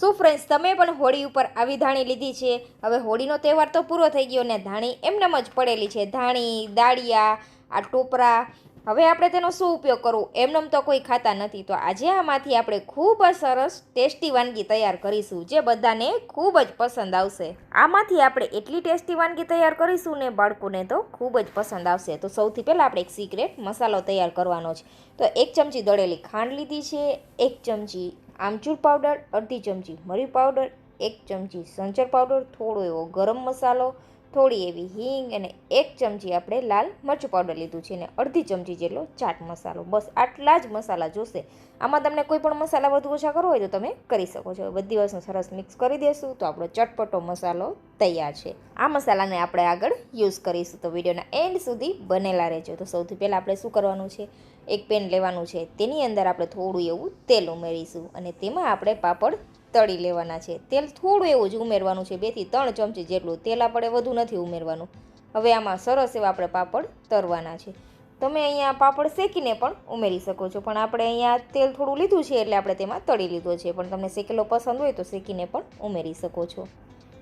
શું ફ્રેન્ડ્સ તમે પણ હોળી ઉપર આવી ધાણી લીધી છે? હવે હોળીનો તહેવાર તો પૂરો થઈ ગયો ને ધાણી એમનેમ જ પડેલી છે. ધાણી, દાળિયા, આ ટોપરા. હવે આપણે તેનો શું ઉપયોગ કરવો? એમનેમ તો કોઈ ખાતા નથી. તો આજે આમાંથી આપણે ખૂબ જ સરસ, ટેસ્ટી વાનગી તૈયાર કરીશું, જે બધાને ખૂબ જ પસંદ આવશે. આમાંથી આપણે એટલી ટેસ્ટી વાનગી તૈયાર કરીશું ને બાળકોને તો ખૂબ જ પસંદ આવશે. તો સૌથી પહેલાં આપણે એક સિક્રેટ મસાલો તૈયાર કરવાનો છે. તો એક ચમચી દળેલી ખાંડ લીધી છે, એક ચમચી આમચૂર પાવડર અડધી ચમચી મરી પાવડર એક ચમચી સંચર પાવડર થોડો એવો ગરમ મસાલો થોડી એવી હિંગ અને એક ચમચી આપણે લાલ મરચું પાવડર લીધું છે અને અડધી ચમચી જેટલો ચાટ મસાલો. બસ આટલા જ મસાલા જોશે. આમાં તમને કોઈ પણ મસાલા વધુ ઓછા કરવો હોય તો તમે કરી શકો છો. બધી વસ્તુ સરસ મિક્સ કરી દેશું તો આપણો ચટપટો મસાલો તૈયાર છે. આ મસાલાને આપણે આગળ યુઝ કરીશું. તો વિડીયોના એન્ડ સુધી બનેલા રહેજો. તો સૌથી પહેલાં આપણે શું કરવાનું છે? એક પેન લેવાનું છે. તેની અંદર આપણે થોડું એવું તેલ ઉમેરીશું અને તેમાં આપણે પાપડ તળી લેવાના છે. તેલ થોડું એવું જ ઉમેરવાનું છે, બેથી ત્રણ ચમચી જેટલું. તેલ આપણે વધુ નથી ઉમેરવાનું. હવે આમાં સરસ એવા આપણે પાપડ તરવાના છે. તમે અહીંયા પાપડ શેકીને પણ ઉમેરી શકો છો, પણ આપણે અહીંયા તેલ થોડું લીધું છે એટલે આપણે તેમાં તળી લીધો છે. પણ તમને શેકેલો પસંદ હોય તો શેકીને પણ ઉમેરી શકો છો.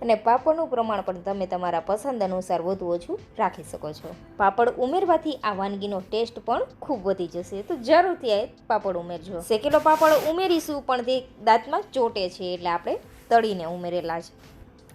અને પાપડનું પ્રમાણ પણ તમે તમારા પસંદ અનુસાર વધુ ઓછું રાખી શકો છો. પાપડ ઉમેરવાથી આ વાનગીનો ટેસ્ટ પણ ખૂબ વધી જશે. તો જરૂરથી પાપડ ઉમેરજો. શેકેલો પાપડ ઉમેરીશું, પણ તે દાંતમાં ચોટે છે એટલે આપણે તળીને ઉમેરેલા છે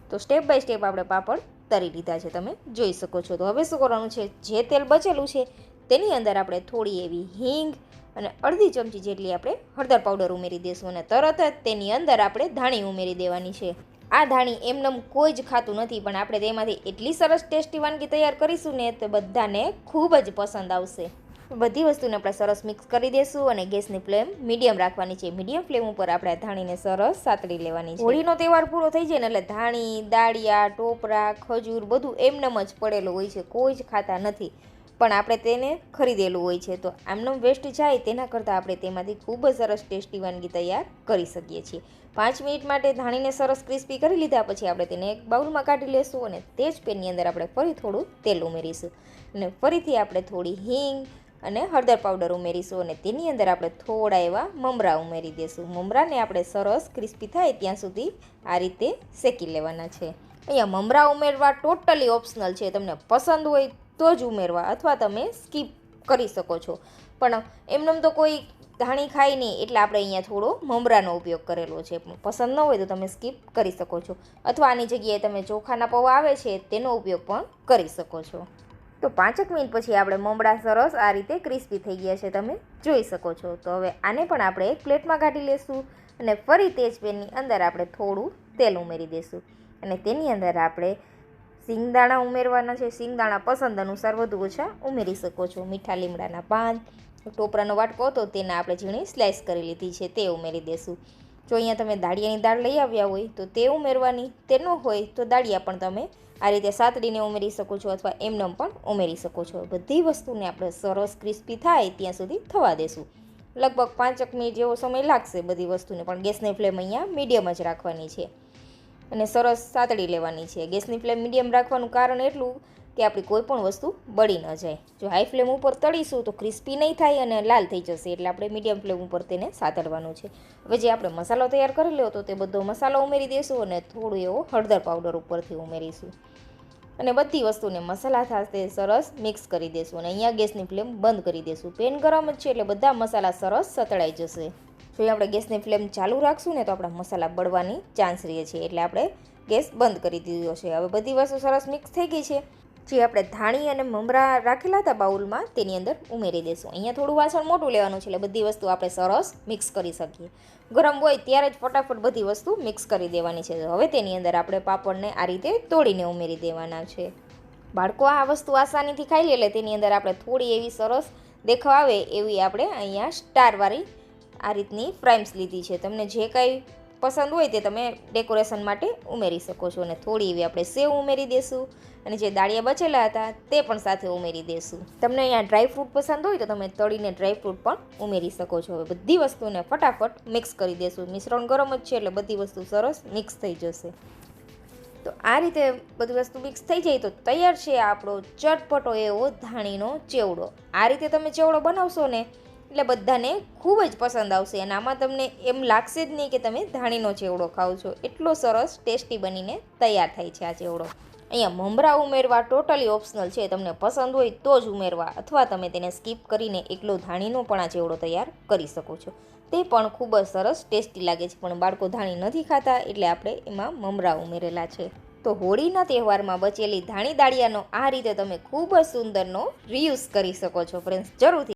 તો સ્ટેપ બાય સ્ટેપ આપણે પાપડ તરી લીધા છે. તમે જોઈ શકો છો. તો હવે શું કરવાનું છે? જે તેલ બચેલું છે, તેની અંદર આપણે થોડી એવી હિંગ અને અડધી ચમચી જેટલી આપણે હળદર પાવડર ઉમેરી દઈશું અને તરત જ તેની અંદર આપણે ધાણી ઉમેરી દેવાની છે. આ ધાણી એમનેમ કોઈ જ ખાતું નથી, પણ આપણે તેમાંથી એટલી સરસ ટેસ્ટી વાનગી તૈયાર કરીશું ને તો બધાને ખૂબ જ પસંદ આવશે. બધી વસ્તુને આપણે સરસ મિક્સ કરી દઈશું અને ગેસની ફ્લેમ મીડિયમ રાખવાની છે. મીડિયમ ફ્લેમ ઉપર આપણે ધાણીને સરસ સાતળી લેવાની છે. હોળીનો તહેવાર પૂરો થઈ જાય ને એટલે ધાણી, દાળિયા, ટોપરા, ખજૂર બધું એમનેમ જ પડેલું હોય છે. કોઈ જ ખાતા નથી. પણ આપણે તેને ખરીદેલું હોય છે. તો આમનો વેસ્ટ જાય તેના કરતાં આપણે તેમાંથી ખૂબ જ સરસ ટેસ્ટી વાનગી તૈયાર કરી શકીએ છીએ. પાંચ મિનિટ માટે ધાણીને સરસ ક્રિસ્પી કરી લીધા પછી આપણે તેને એક બાઉલમાં કાઢી લેશું અને તે જ પેનની અંદર આપણે ફરી થોડું તેલ ઉમેરીશું. અને ફરીથી આપણે થોડી હિંગ અને હળદર પાવડર ઉમેરીશું અને તેની અંદર આપણે થોડા એવા મમરા ઉમેરી દઈશું મમરાને આપણે સરસ ક્રિસ્પી થાય ત્યાં સુધી આ રીતે શેકી લેવાના છે. અહીંયા મમરા ઉમેરવા ટોટલી ઓપ્શનલ છે. તમને પસંદ હોય તો જ ઉમેરવા અથવા તમે સ્કીપ કરી શકો છો. પણ એમનેમ તો કોઈ ધાણી ખાય નહીં, એટલે આપણે અહીંયા થોડો મમરાનો ઉપયોગ કરેલો છે. પસંદ ન હોય તો તમે સ્કીપ કરી શકો છો. અથવા આની જગ્યાએ તમે ચોખાના પૌવા આવે છે, તેનો ઉપયોગ પણ કરી શકો છો. તો પાંચેક મિનિટ પછી આપણે મમરા સરસ આ રીતે ક્રિસ્પી થઈ ગયા છે, તમે જોઈ શકો છો. તો હવે આને પણ આપણે એક પ્લેટમાં કાઢી લેશું અને ફરી તે જ પેનની અંદર આપણે થોડું તેલ ઉમેરી દઈશું અને તેની અંદર આપણે સિંગદાણા ઉમેરવાના છે. સિંગદાણા પસંદ અનુસાર વધુ ઓછા ઉમેરી શકો છો. મીઠા લીમડાના પાન ટોપરાનો વાટકો હતો તેના આપણે ઝીણી સ્લાઇસ કરી લીધી છે. તે ઉમેરી દેશું. જો અહીંયા તમે દાળિયાની દાળ લઈ આવ્યા હોય તો તે ઉમેરવાની, તે ન હોય તો દાળિયા પણ તમે આ રીતે સાતડીને ઉમેરી શકો છો અથવા એમનેમ પણ ઉમેરી શકો છો. બધી વસ્તુને આપણે સરસ ક્રિસ્પી થાય ત્યાં સુધી થવા દેશું. લગભગ પાંચક મિનિટ જેવો સમય લાગશે બધી વસ્તુને પણ. ગેસની ફ્લેમ અહીંયા મીડિયમ જ રાખવાની છે. અને સરસ સાતડી લેવાની છે. ગેસની ફ્લેમ મીડિયમ રાખવાનું કારણ એટલું કે આપણી કોઈ પણ વસ્તુ બળી ન જાય. જો હાઈ ફ્લેમ ઉપર તળીશું તો ક્રિસ્પી નહીં થાય અને લાલ થઈ જશે. એટલે આપણે મીડિયમ ફ્લેમ ઉપર તેને સાતડવાનું છે. હવે જે આપણે મસાલો તૈયાર કરેલો હતો તે બધો મસાલો ઉમેરી દઈશું અને થોડું એવો હળદર પાવડર ઉપરથી ઉમેરીશું. અને બધી વસ્તુને મસાલા સાથે સરસ મિક્સ કરી દેશું અને અહીંયા ગેસની ફ્લેમ બંધ કરી દઈશું પેન ગરમ જ છે એટલે બધા મસાલા સરસ સતળાઈ જશે. જો આપણે ગેસની ફ્લેમ ચાલુ રાખશું ને તો આપણા મસાલા બળવાની ચાન્સ રહે છે. એટલે આપણે ગેસ બંધ કરી દીધો છે. હવે બધી વસ્તુ સરસ મિક્સ થઈ ગઈ છે. જે આપણે ધાણી અને મમરા રાખેલા હતા બાઉલમાં, તેની અંદર ઉમેરી દઈશું અહીંયા થોડું વાસણ મોટું લેવાનું છે, એટલે બધી વસ્તુ આપણે સરસ મિક્સ કરી શકીએ. ગરમ હોય ત્યારે જ ફટાફટ બધી વસ્તુ મિક્સ કરી દેવાની છે. હવે તેની અંદર આપણે પાપડને આ રીતે તોડીને ઉમેરી દેવાના છે. બાળકો આ વસ્તુ આસાનીથી ખાઈ લે, એટલે તેની અંદર આપણે થોડી એવી સરસ દેખાવ આવે એવી આપણે અહીંયા સ્ટારવાળી આ રીતની ફ્રેમ્સ લીધી છે. તમને જે કાંઈ પસંદ હોય તે તમે ડેકોરેશન માટે ઉમેરી શકો છો અને થોડી એવી આપણે સેવ ઉમેરી દઈશું અને જે દાળિયા બચેલા હતા તે પણ સાથે ઉમેરી દઈશું તમને અહીંયા ડ્રાયફ્રૂટ પસંદ હોય તો તમે તળીને ડ્રાયફ્રૂટ પણ ઉમેરી શકો છો. હવે બધી વસ્તુને ફટાફટ મિક્સ કરી દેશું. મિશ્રણ ગરમ જ છે એટલે બધી વસ્તુ સરસ મિક્સ થઈ જશે. તો આ રીતે બધી વસ્તુ મિક્સ થઈ જાય તો તૈયાર છે આપણો ચટપટો એવો ધાણીનો ચેવડો. આ રીતે તમે ચેવડો બનાવશો ને એટલે બધાને ખૂબ જ પસંદ આવશે અને આમાં તમને એમ લાગશે જ નહીં કે તમે ધાણીનો ચેવડો ખાઓ છો. એટલો સરસ, ટેસ્ટી બનીને તૈયાર થાય છે આ ચેવડો. અહીંયા મમરા ઉમેરવા ટોટલી ઓપ્શનલ છે. તમને પસંદ હોય તો જ ઉમેરવા અથવા તમે તેને સ્કીપ કરીને એકલો ધાણીનો પણ આ ચેવડો તૈયાર કરી શકો છો. તે પણ ખૂબ જ સરસ, ટેસ્ટી લાગે છે. પણ બાળકો ધાણી નથી ખાતા એટલે આપણે એમાં મમરા ઉમેરેલા છે. તો હોળીના તહેવારમાં બચેલી ધાણી દાળિયાનો આ રીતે તમે ખૂબ જ સુંદરનો રીયુઝ કરી શકો છો. ફ્રેન્ડ્સ જરૂરથી